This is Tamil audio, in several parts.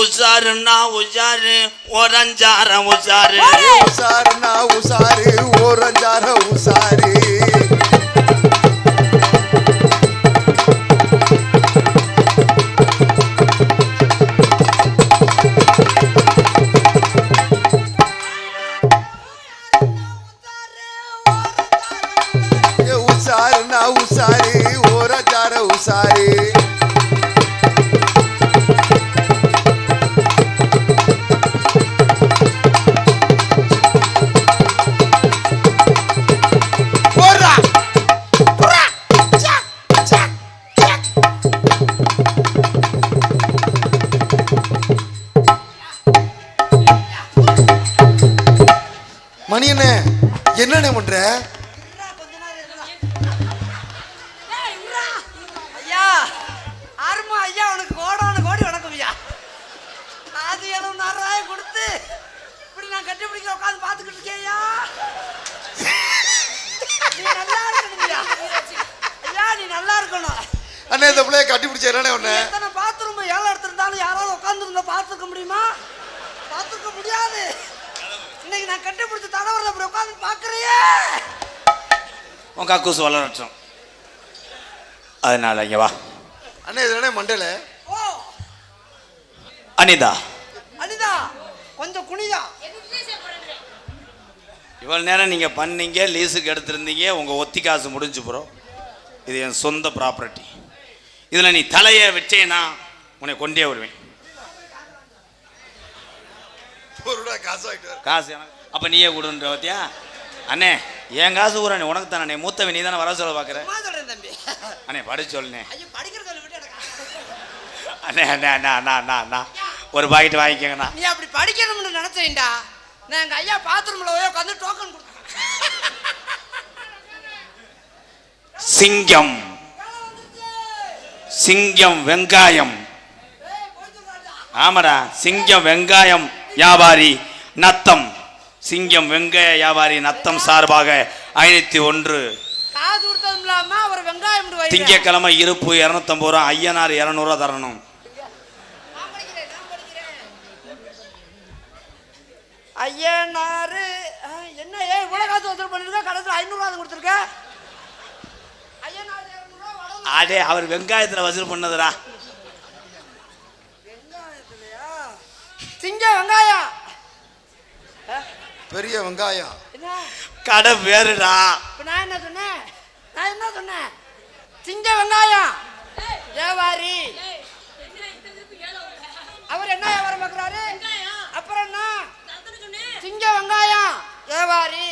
உஷாருன்னா உஷாரு ஒரஞ்சார உஷாரு உசாருனா உசாரு ஓரஞ்சார உசாரு. நீ நல்லா இருக்கணும் அண்ணே இந்த பிள்ளைய கட்டி பிடிச்ச என்னண்ணே ஒண்ணு பாத்ரூம் ஏழை எடுத்திருந்தாலும் யாராவது உட்காந்துருந்தா பார்த்துக்க முடியுமா? பார்த்துக்க முடியாது. இன்னைக்கு நான் கட்டி பிடிச்ச தடவரில் அப்படி உட்காந்து பார்க்குறியே? உன் கக்கூஸ் வளரட்டும் அதனால இங்க வா. அண்ணே இது என்ன மண்டல? ஓ. அனிதா. அனிதா கொஞ்சம் குனிதா. இவ்வளவு நேரம் நீங்க பண்ணீங்க லீஸுக்கு எடுத்திருந்தீங்க உங்க ஒத்தி காசு முடிஞ்சு போகிறோம் இது என் சொந்த ப்ராப்பர்ட்டி இதுல நீ தலையை வச்சேனா உன்னை கொண்டே வருவேன். காசு எனக்கு. அப்ப நீயே கொடுன்ற பத்தியா? அண்ணே என் காசு ஊரண்ணே உனக்கு தானே மூத்தவன் நீ தானே வர சொல்ல பார்க்குற சும்மா சொல்றேன் தம்பி. அண்ணே படிச்சு சொல்லுண்ணே. ஐயோ படிக்கிறத விட்டு எனக்கு அண்ணே அண்ணே அண்ணா அண்ணா அண்ணா அண்ணா. ஒரு பாக்கெட் வாங்கிக்கங்கண்ணா. நீ அப்படி படிக்கணும்னு நினைச்சேன்டா. நான் எங்க ஐயா பாத்ரூம்ல போய் உட்காந்து டோக்கன் கொடுத்தேன். சிங்கம். சிங்கம் வெங்காயம். ஆமாடா சிங்கம் வெங்காயம். வியாபாரி நத்தம் சிங்கம் வெங்காய வியாபாரி நத்தம் சார்பாக ஐநூத்தி ஒன்று. திங்கக்கிழமை இருப்பு இரநூத்தம்பது ரூபா ஐயனார் இரநூறுவா தரணும். ஐயனாரு என்ன ஏ காசு வசூல் பண்ணிருக்க கடைசியில் ஐநூறுவா கொடுத்துருக்க அடே அவர் வெங்காயத்தில் வசூல் பண்ணதுடா சிங்க வெங்காயம். பெரிய வெங்காயம். என்ன? கடை பேருடா இப்ப நான் என்ன சொன்னேன்? நான் என்ன சொன்னேன்? சிங்க வெங்காயம். வியாபாரி. அவர் என்ன வியாபாரம் பார்க்குறாரு? அப்புறம் என்ன? சிங்க வெங்காயம். வியாபாரி.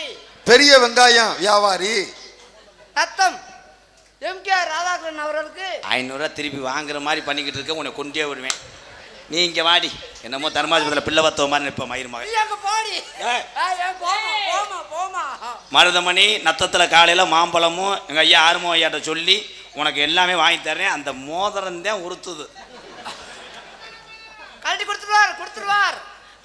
பெரிய வெங்காயம் வியாபாரி. ரத்தம் எம் கே ராதாகிருஷ்ணன் அவர்களுக்கு ஐநூறுரூவா திருப்பி வாங்குற மாதிரி பண்ணிக்கிட்டு இருக்க உன்னை கொண்டே விடுவேன். நீ இங்கே வாடி. என்னமோ தர்மாஜபத்தில் பிள்ளை வத்தவ மாதிரி நிற்ப மயிர் மகன். மருதமணி நத்தத்தில் காலையில் மாம்பழமும் எங்கள் ஐயா ஆறுமோ ஐயாட்ட சொல்லி உனக்கு எல்லாமே வாங்கி தரேன் அந்த மோதிரம் தான் உறுத்துது. கழட்டி கொடுத்துருவார் கொடுத்துருவார்.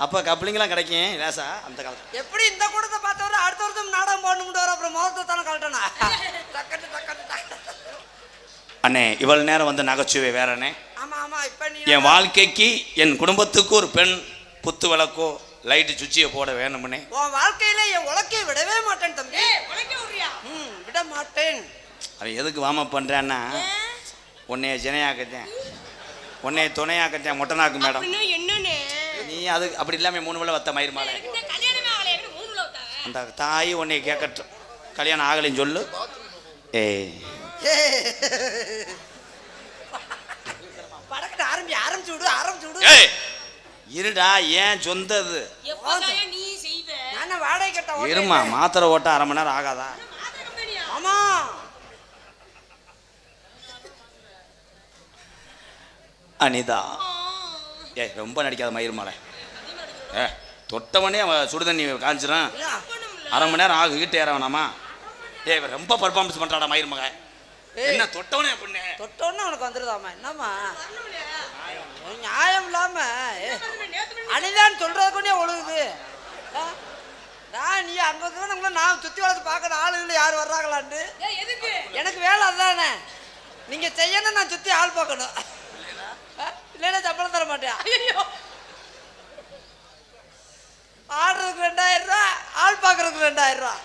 அப்போ கப்ளிங்கெலாம் கிடைக்கும் லேசா அந்த காலத்தில். எப்படி இந்த கூட்டத்தை பார்த்தவரை அடுத்த வருஷம் நாடகம் போடணும்னு வர அப்புறம் மோதத்தை தானே டக்கட்டு. அண்ணே இவ்வளவு நேரம் வந்து நகைச்சுவை வேறண்ணே. என் வாழ்க்கைக்கு என் குடும்பத்துக்கு ஒரு பெண் குத்து விளக்கோ லைட்டு சுச்சியை போட வேணும்னே. உன் வாழ்க்கையில என் உலக்கை விடவே மாட்டேன் தம்பி. ம் விட மாட்டேன். அவன் எதுக்கு வாம பண்ணுறான்னா உன்னைய ஜனையாக்கத்தேன் உன்னைய துணையாக்கத்தேன் மொட்டனாக்கு மேடம். நீ அது அப்படி இல்லாமல் மூணு வேளை வத்த மயிர் மாலை. அந்த தாய் உன்னை கேட்கட்டும் கல்யாணம் ஆகலைன்னு சொல்லு. ஏய். ஆரம்பி ஆரம்பிச்சு விடு ஆரம்பிச்சு விடு. ஏய்! இருடா ஏன் சொந்தது? நீ செய்வ? நான் வாடகை கட்ட. இருமா மாத்திரை ஓட்ட அரை மணி நேரம் ஆகாதா? ஆமா அனிதா. ஏய் ரொம்ப நடிக்காத மயிர் மாலை. ஏ தொட்டவனே அவன் சுடுதண்ணி காஞ்சிடும் இல்ல, அரை மணி நேரம் ஆகு கிட்ட ஏற வேணாமா? ஏய் ரொம்ப பர்ஃபார்மன்ஸ் பண்றாடா மயிர் மகன். என்ன தொட்டவனே பொண்ணு? தொட்டோன்னு அவனுக்கு வந்துருதாமா என்னம்மா? நியாயம். இல்லாம ஏ, அனிதான் சொல்றதுக்குன்னே ஒழுகுது? நான் நீ அங்க வந்து நம்மள நான் சுத்தி வளர்த்து பார்க்கற ஆளுகள் யார் வர்றாங்களான்னு ஏய், எதுக்கு? எனக்கு வேலை அதுதானே. நீங்க செய்யணும் நான் சுத்தி ஆள் பார்க்கணும்? இல்லைன்னா சம்பளம் தர மாட்டேன். ஐயோ ஆடுறதுக்கு ரெண்டாயிரம் ரூபா ஆள் பார்க்கறதுக்கு ரெண்டாயிரம் ரூபா.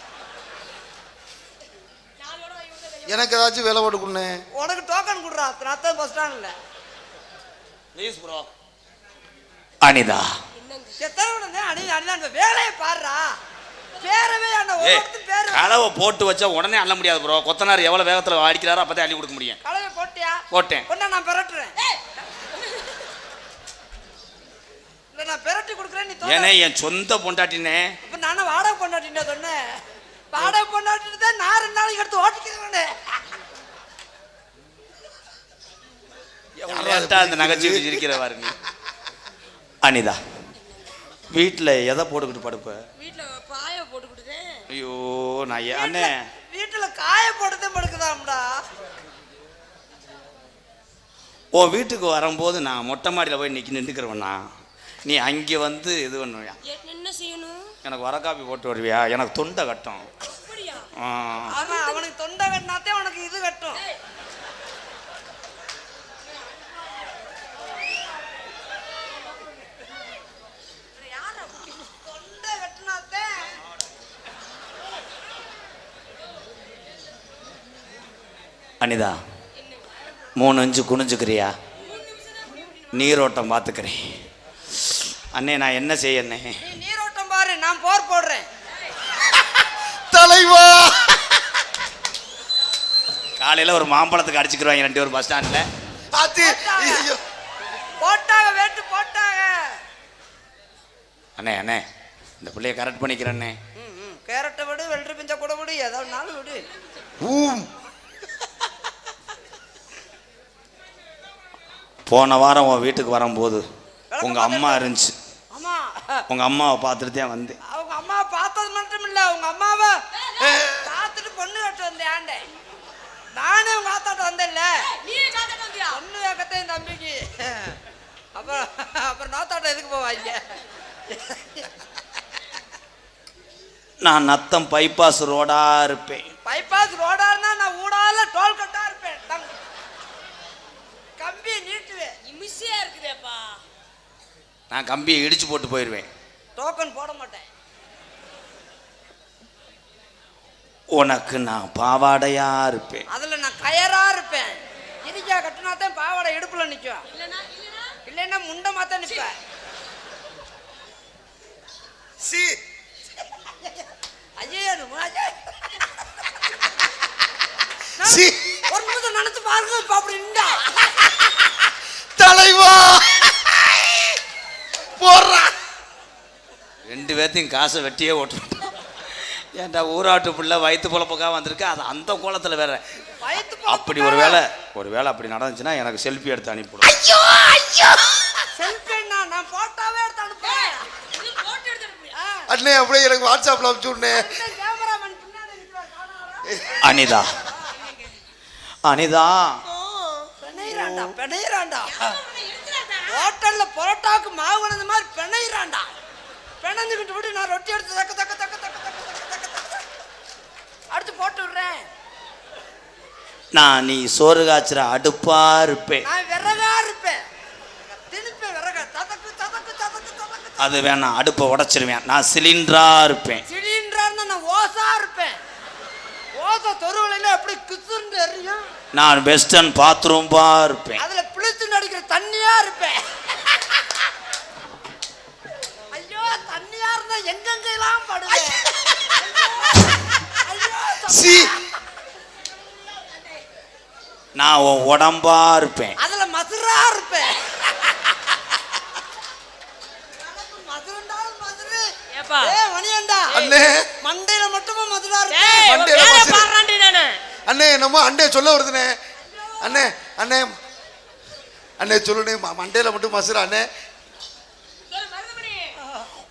எனக்கு ஏதாச்சும் வேலை போட்டு கொடுண்ணே உனக்கு டோக்கன் கொடுறா அத்தான் பஸ் ஸ்டாண்ட்ல ப்ளீஸ் ப்ரோ அனிதா கலவை போட்டு வச்சா உடனே அள்ள முடியாது ப்ரோ கொத்தனார் எவ்வளவு வேகத்துல அடிக்கிறாரோ அப்பதான் அள்ளி கொடுக்க முடியும். கலவை போட்டியா? போட்டேன். நான் பெரட்டுறேன். இல்ல நான் பெரட்டி கொடுக்குறேன் நீ ஏனே என் சொந்த பொண்டாட்டினே. இப்ப நானும் வாடகை பொண்டாட்டின்னு சொன்னேன். வாடகை பொண்டாட்டிட்டு தான் நான் ரெண்டு நாளைக்கு எடுத்து ஓட்டிக்கிறேன் லேட்டா அந்த நகைச்சுவை இருக்கிற பாருங்க அனிதா வீட்டில் எதை போட்டுக்கிட்டு படுப்ப வீட்டுல பாய போட்டு கொடுத்தேன் ஐயோ நான் அண்ணே. வீட்டுல காய போட்டுதே படுக்குதாம்டா. உன் வீட்டுக்கு வரும்போது நான் மொட்டை மாடியில் போய் நிற்கி நின்றுக்கிறவண்ணா நீ அங்கே வந்து இது பண்ணுவியா? என்ன செய்யணும்? எனக்கு வர காப்பி போட்டு வருவியா? எனக்கு தொண்டை கட்டும். அவனுக்கு தொண்டை கட்டினாத்தே உனக்கு இது கட்டும் தொண்டை கட்டினாத்தே அனிதா மூணு இன்ச்சு குனிஞ்சுக்கிறியா? நீரோட்டம் பார்த்துக்கிறேன். அண்ணே நான் என்ன செய்யண்ணே நீ நீரோட்டம் பாரு நான் போர் போடுறேன். தலைவா! காலையில் ஒரு மாம்பழத்துக்கு அடிச்சுக்கிருவாங்க ரெண்டு பேரும் பஸ் ஸ்டாண்டில் அது போட்டாங்க. வேட்டு போட்டாங்க. அண்ணே அண்ணே இந்த பிள்ளைய கரெக்ட் ம். கேரட்டை விடு வெள்ளரி பிஞ்ச கூட விடு எதனாலும் விடு. ஊம். போன வாரம் உன் வீட்டுக்கு வரும்போது உங்கள் அம்மா இருந்துச்சு. உங்கள் அம்மாவை பார்த்துட்டு தான் வந்தேன். அவங்க அம்மாவை பார்த்தது மட்டும் இல்ல அவங்க அம்மாவை பார்த்துட்டு பொண்ணு கட்டு வந்தேன் ஆண்டே நானே உங்க ஆத்தாட்ட வந்தேன்ல. நீ காத்துட்டு வந்தியா? பொண்ணு வைக்கத்தையும் தம்பிக்கு. அப்புறம் அப்புறம் நாத்தாட்டம் எதுக்கு போவாங்க? நான் நத்தம் பைபாஸ் ரோடாக இருப்பேன். பைபாஸ் ரோடா நான் கம்பியை இடிச்சு போட்டு போயிடுவேன் டோக்கன் போட மாட்டேன். உனக்கு நான் பாவாடையா இருப்பேன். அதுல நான் கயரா இருப்பேன். இடிக்கா கட்டினாத்தான் பாவாடை இடுப்புல இல்லனா இல்லைன்னா முண்டை மாத்தான் நிப்பேன். சி. ஐயோ ஒரு நிமிஷம் நினைச்சு பாருங்க அப்படி நின்றா. தலைவா. போடுறா. ரெண்டு பேர்த்தையும் காசை வெட்டியே ஓட்டு ஏன்டா ஊராட்டு பிள்ளை வயிற்று பொழப்புக்காக வந்திருக்கு? அது அந்த கோலத்தில் வேற. வயித்து அப்படி ஒரு வேளை ஒரு வேளை அப்படி நடந்துச்சுன்னா எனக்கு செல்ஃபி எடுத்து அனுப்பிவிடும் செல்ஃபின்னா நான் போட்டோவே எடுத்து அனுப்புறேன் அண்ணே அப்படியே எனக்கு வாட்ஸ்அப்ல அனுப்பிச்சு விடுனே? அனிதா. அனிதா. பிணையிறான்டா பிணையிறான்டா ஹோட்டல்ல பரோட்டாக்கு மாவு வளர்ந்த மாதிரி பிணையிறான்டா. பிணைஞ்சுக்கிட்டு விட்டு நான் ரொட்டி எடுத்து தக்க தக்க தக்க தக்க அடுத்து போட்டு விடுறேன். நான் நீ சோறு காய்ச்சுற அடுப்பா இருப்பேன். நான் விறகா இருப்பேன். திணிப்பேன் விறக. ததக்கு ததக்கு ததக்கு அது வேணாம் அடுப்பை உடைச்சிருவேன். நான் சிலிண்டரா இருப்பேன். சிலிண்டரான்னு நான் ஓசா இருப்பேன். ஓசை தொருவில் எப்படி கிசுன்னு எரியும்? நான் வெஸ்டர்ன் பாத்ரூம்பா இருப்பேன். அதுல சி. நான் உன் உடம்பா இருப்பேன். அதுல மதுரா இருப்பேன். அண்ணே. மண்டையில மட்டுமா மதுரா இருக்கு அண்ணே என்னமோ அண்டே சொல்ல வருதுனே அண்ணே அண்ணே. அண்ணே சொல்லுனே மண்டையில மட்டும் மசுரா அண்ணே.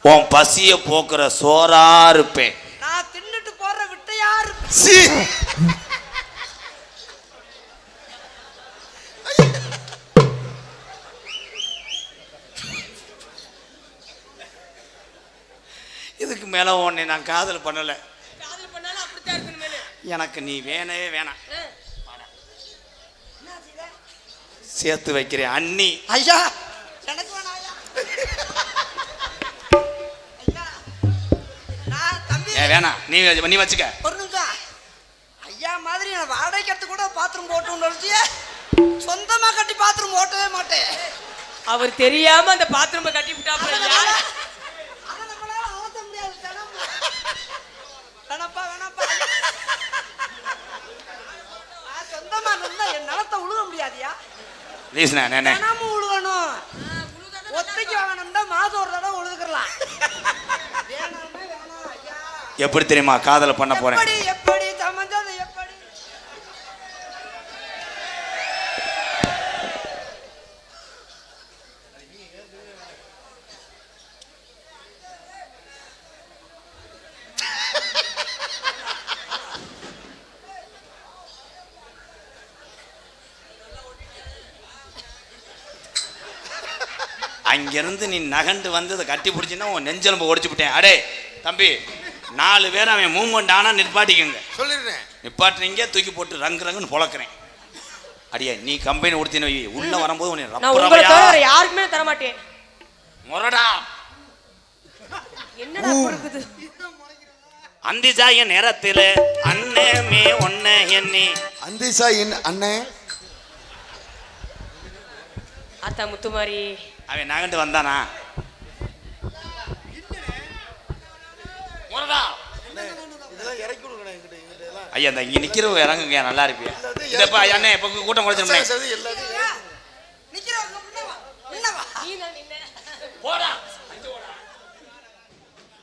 உன் பசியை போக்குற சோறா இருப்பேன். சி இதுக்கு மேலே உன்னை நான் காதல் பண்ணலை. எனக்கு நீ வேணவே வேணாம். சேர்த்து வைக்கிறேன் அண்ணி. ஐயா எனக்கு வேணாம் ஐயா. ஐயா ஏ வேணாம். நீ நீ வச்சுக்க. ஒரு நிமிஷம் ஐயா மாதிரி நான் வாடகை கட்டு கூட பாத்ரூம் போட்டு சொந்தமா கட்டி பாத்ரூம் ஓட்டவே மாட்டேன். அவர் தெரியாம அந்த பாத்ரூம் கட்டி. வேணாப்பா வேணாப்பா. சொந்தமா என் நிலத்தை உழுக முடியாதியா? தினமும் உழுகணும் ஒத்தைக்கு வாங்கணும்னா மாதம் ஒரு தடவை உழுதுக்கலாம். வேணாமே வேணாம் ஐயா. எப்படி தெரியுமா? காதலை பண்ண போறேன் எப்படி எப்படி சமைஞ்சது எப்படி அங்கிருந்து நீ நகண்டு வந்து அதை கட்டி பிடிச்சின்னா உன் நெஞ்செலும்பு ஒடிச்சு விட்டேன் அடே தம்பி நாலு பேர் அவன் மூவ்மெண்ட் ஆனால் நிப்பாட்டிக்கங்க. சொல்லிடுறேன். நிப்பாட்டினீங்க தூக்கி போட்டு ரங்கு ரங்குன்னு பொழக்கிறேன். அடியே நீ கம்பெனி கொடுத்தின வை. உள்ள வரும்போது உன்னை யாருக்குமே தர மாட்டேன். முரடா. அந்திஜாய நேரத்தில் அண்ணமே ஒன்ன எண்ணி. அந்திசாயின் அண்ணே. அத்தா முத்துமாரி. அவன் நகண்டு வந்தானா? ஐயா இந்த இங்க நிக்கிறவங்க இறங்குங்க நல்லா இருப்பியா? இதப்பா அண்ணே இப்ப கூட்டம் குறைச்சிருந்தேன் நின்ன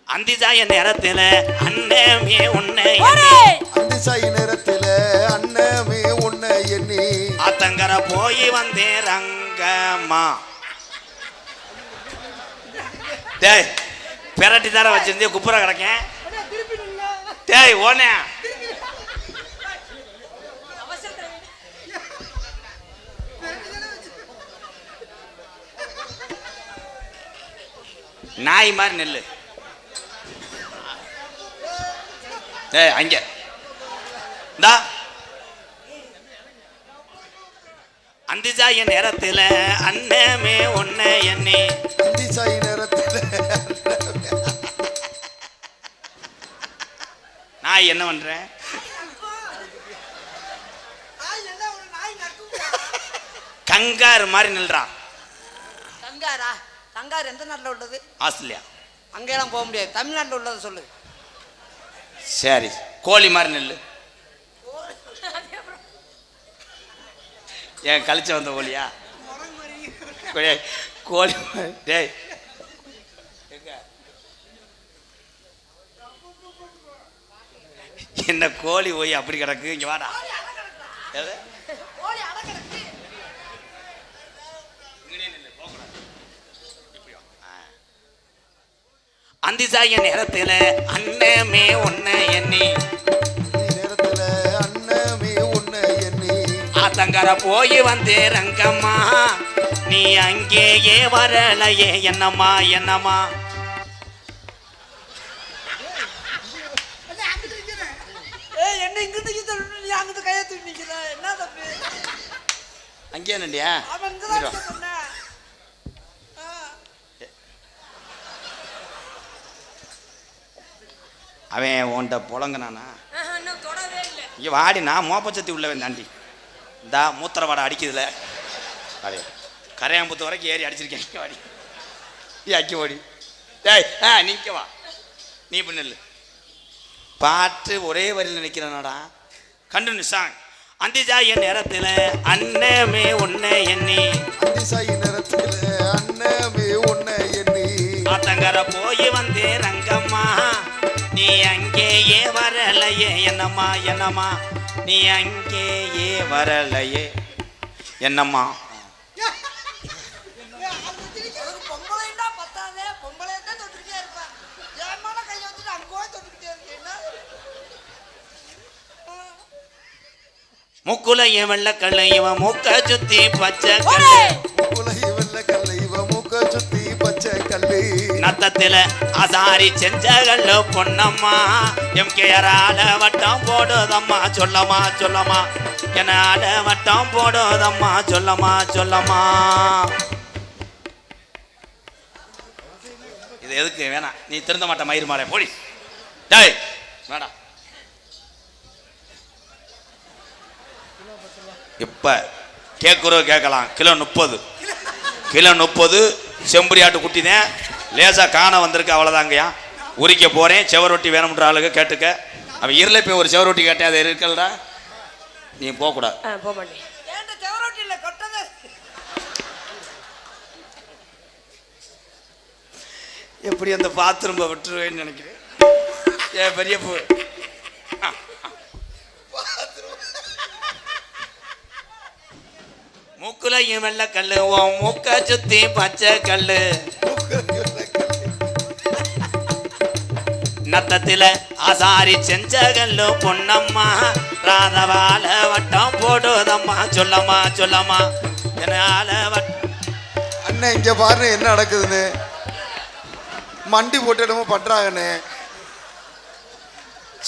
அந்திஜாய நேரத்தில் அண்ணமே எண்ணி போடே! அந்திசாயி நேரத்துல அண்ணமே உன்னை எண்ணி. ஆத்தங்கர போய் வந்தேன் ரங்கம்மா. டேய் பெரட்டி தார வச்சிருந்தே குப்புற கிடக்கேன். டேய் ஓனே. நாய் மாதிரி நெல்லு. டேய் அங்க. இந்தா. அந்திஜாய நேரத்தில் அண்ணமே ஒன்ன எண்ணி. நாய் என்ன பண்றேன் நாய் என்ன ஒரு நாய் நக்குங்க கங்காரு மாதிரி நில்றான் கங்காரா? கங்கார் எந்த நாட்டில் உள்ளது? ஆஸ்திரேலியா. அங்கெல்லாம் போக முடியாது. தமிழ்நாட்டில் உள்ளதை சொல்லு. சரி கோழி மாதிரி நெல்லு. ஏன் கழிச்சு வந்த கோழியா? கோழி டேய் என்ன கோழி போய் அப்படி கிடக்கு? இங்க வாடா. அந்திசாய நேரத்தில் அண்ணமே ஒன்ன எண்ணி. நேரத்துல அண்ணமே உன்னை எண்ணி. ஆத்தங்கர போய் வந்து ரங்கம்மா நீ அங்கேயே வரலையே என்னம்மா என்னம்மா? என்ன இங்கிட்டு இங்கிட்டு தள்ளு, நீ அங்கிட்டு கையை தூக்கி நிக்கிற? என்ன தப்பு அங்கேயே நண்டியா அவன் இங்கதான் சொன்னேன். அவன் உன்கிட்ட இங்கே வாடி நான் மோப்பச்சத்தி உள்ளவன் தாண்டி இந்தா மூத்திர வாடை அடிக்குதுல. வாடி. கரையாம்புத்து வரைக்கும் ஏறி அடிச்சிருக்கேன். இங்க வாடி. நீ அக்கி ஓடி. டேய் ஆ நிற்க வா. நீ நில்லு. பாட்டு ஒரே வரியில் நிற்கிறனாடா கண்டு சாங் அந்திஜாய நேரத்தில் அண்ணமே உன்னை எண்ணி. அந்திசாயி நேரத்துல அண்ணமே உன்னை எண்ணி. ஆத்தங்கர போய் வந்தே ரங்கம்மா. நீ அங்கேயே வரலையே என்னம்மா என்னம்மா. நீ அங்கேயே வரலையே என்னம்மா உனக்கு பொம்பளைன்னா பத்தாதே பொம்பளையை தான் தொட்டுக்கிட்டே இருப்பேன் என் மேல கையை வச்சுட்டு அங்கே போய் தொட்டுக்கிட்டே இருக்கேன் என்ன முக்குலைய வெள்ளக்கல்ல இவன் மூக்க சுத்தி பச்சை! கல்லு உலகி வெள்ள கல்லை இவ மூக்க சுத்தி பச்சை கல்லு நத்தத்தில அசாரி செஞ்சகல்ல பொன்னம்மா எம் கேரால வட்டம் போடுதம்மா சொல்லம்மா சொல்லம்மா. என்னால வட்டம் போடுதம்மா சொல்லம்மா சொல்லம்மா. இது எதுக்கு வேணாம். நீ திருந்த மாட்ட மயிர் மாறே போடி. டேய் வேடா இப்ப கேட்குறோ கேட்கலாம். கிலோ முப்பது. கிலோ முப்பது செம்பரியாட்டு குட்டி தான் லேசா காண வந்திருக்கு அவ்வளோதாங்கய்யா உரிக்க போறேன் செவரொட்டி வேணும்ன்ற ஆளுங்க கேட்டுக்க. அவன் இருளை போய் ஒரு செவரொட்டி கேட்டேன் அது இருக்கலடா. நீ போகக்கூடாது. எப்படி அந்த பாத்ரூம் விட்டுருவேன்னு நினைக்கிறேன். ஏ பெரிய பூ? மூக்குலையும் வெள்ளை கல்லு உன் மூக்க சுத்தி பச்சை கல்லு. நத்தத்தில ஆசாரி செஞ்ச கல்லு பொன்னம்மா ராதவால வட்டம் போடுதம்மா. சொல்லம்மா சொல்லம்மா என்னால வட்டம் அண்ணே இங்க பாருங்க என்ன நடக்குதுன்னு. மண்டி போட்டு என்னமோ பண்றாங்கண்ணே.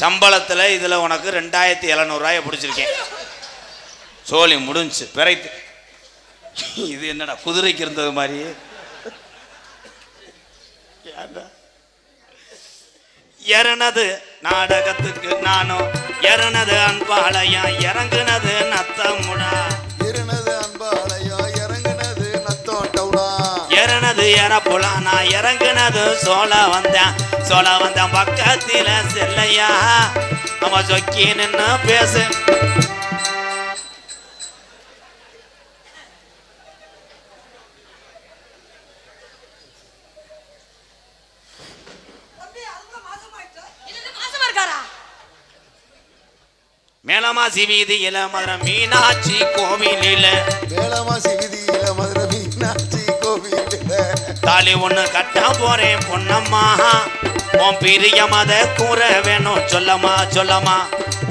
சம்பளத்தில் இதில் உனக்கு ரெண்டாயிரத்தி எழுநூறுவாயை பிடிச்சிருக்கேன். சோழி முடிஞ்சு பிறைத்து. இது என்னடா குதிரைக்கு இருந்தது மாதிரி? இறனது நாடகத்துக்கு நானும் இறனது அன்பாளையம் இறங்குனது நத்தமுடா. இருனது அன்பாலயோ இறங்குனது நத்தம் டவுனா இறனது இறப்புலா நான் இறங்குனது சோழ வந்தேன். சோழ வந்தேன் பக்கத்தில செல்லையா. அவன் சொக்கி நின்று பேசு. மேலமாசி வீதியில மதுரை மீனாட்சி கோவிலில். வேளமாசி விதியில மதுரை மீனாட்சி கோவிலில். தாலி ஒண்ணு கட்ட போறேன் பொன்னம்மா. உன் பிரிய மத கூற வேணும் சொல்லம்மா சொல்லம்மா.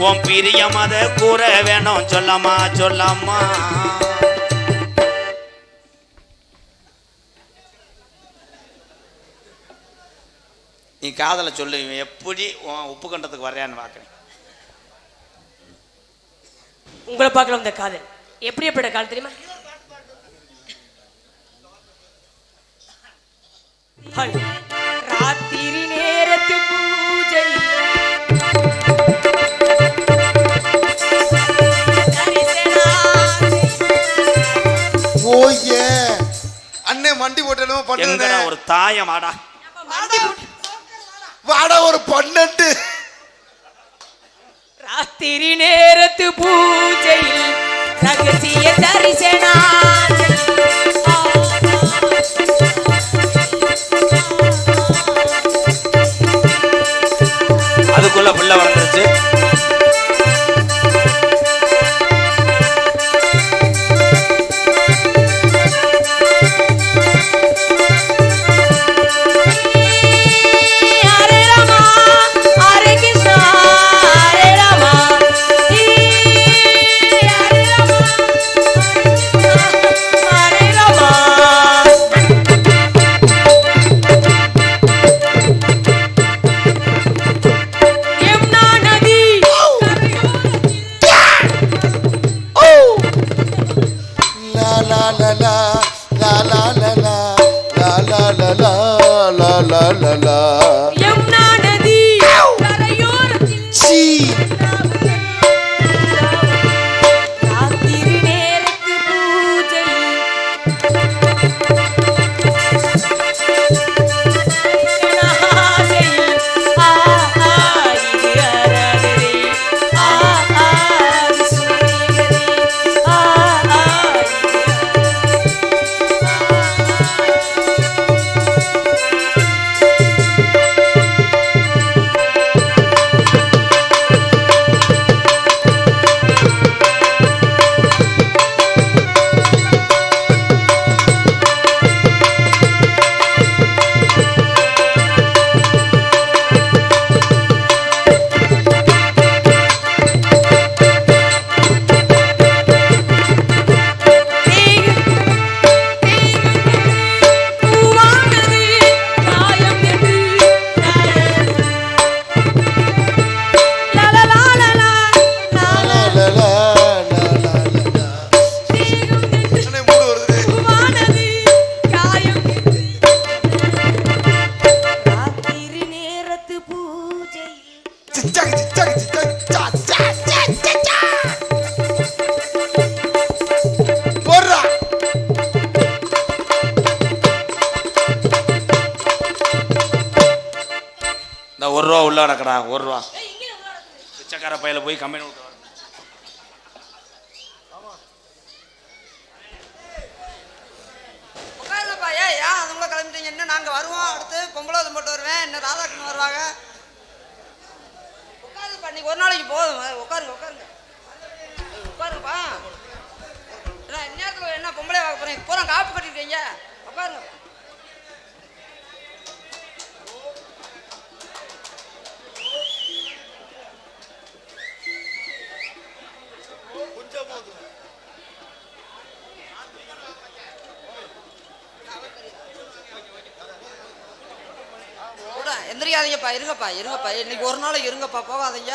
உன் பிரிய மத கூற வேணும் சொல்லம்மா சொல்லம்மா. நீ காதலை சொல்லு எப்படி உன் உப்பு கண்டத்துக்கு வர்றான்னு பார்க்குறேன். உங்களை பார்க்கலாம் இந்த காதல். எப்படி எப்படிட கால் தெரியுமா. ராத்திரி நேரத்து பூஜை. ஓயே அண்ணே மண்டி போட்டு என்னமோ பண்ணுதுண்ணே எங்கடா ஒரு தாயமாடா? வாடா ஒரு பன்னெண்டு. திருநேரத்து நேரத்து பூஜையில் ரகசிய தரிசனா அதுக்குள்ள பிள்ளை வளர்ந்துருச்சு Vamos ரூபா உள்ள நடக்கடா ஒரு ரூபா. பிச்சைக்கார பையில போய் கம்பெனி விட்டு அதுக்குள்ள கிளம்பிட்டீங்க? என்ன நாங்க வருவோம் அடுத்து பொம்பளை போட்டு வருவேன்? என்ன ராதாகிருஷ்ணன் வருவாங்க? உட்காருப்பா நீங்க ஒரு நாளைக்கு போதும். உட்காருங்க உட்காருங்க. உட்காருங்கப்பா. என்ன என்ன பொம்பளை வாங்க போறீங்க பூரா காப்பு கட்டிருக்கீங்க உட்காருங்க. கூட இருங்கப்பா இருங்கப்பா. இன்னைக்கு ஒரு நாள் இருங்கப்பா போகாதீங்க.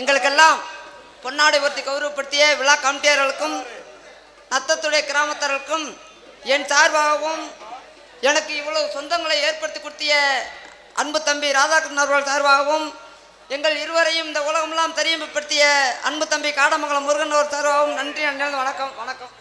எங்களுக்கெல்லாம் பொன்னாடை ஒருத்தி கௌரவப்படுத்திய விழா கமிட்டியர்களுக்கும் நத்தத்துடைய கிராமத்தர்களுக்கும் என் சார்பாகவும் எனக்கு இவ்வளவு சொந்தங்களை ஏற்படுத்தி கொடுத்திய அன்பு தம்பி ராதாகிருஷ்ணன் அவர்கள் சார்பாகவும் எங்கள் இருவரையும் இந்த உலகமெல்லாம் தெரியும்படுத்திய அன்பு தம்பி காடமங்கலம் முருகன் அவர் சார்பாகவும் நன்றி அண்ணன் வணக்கம் வணக்கம்.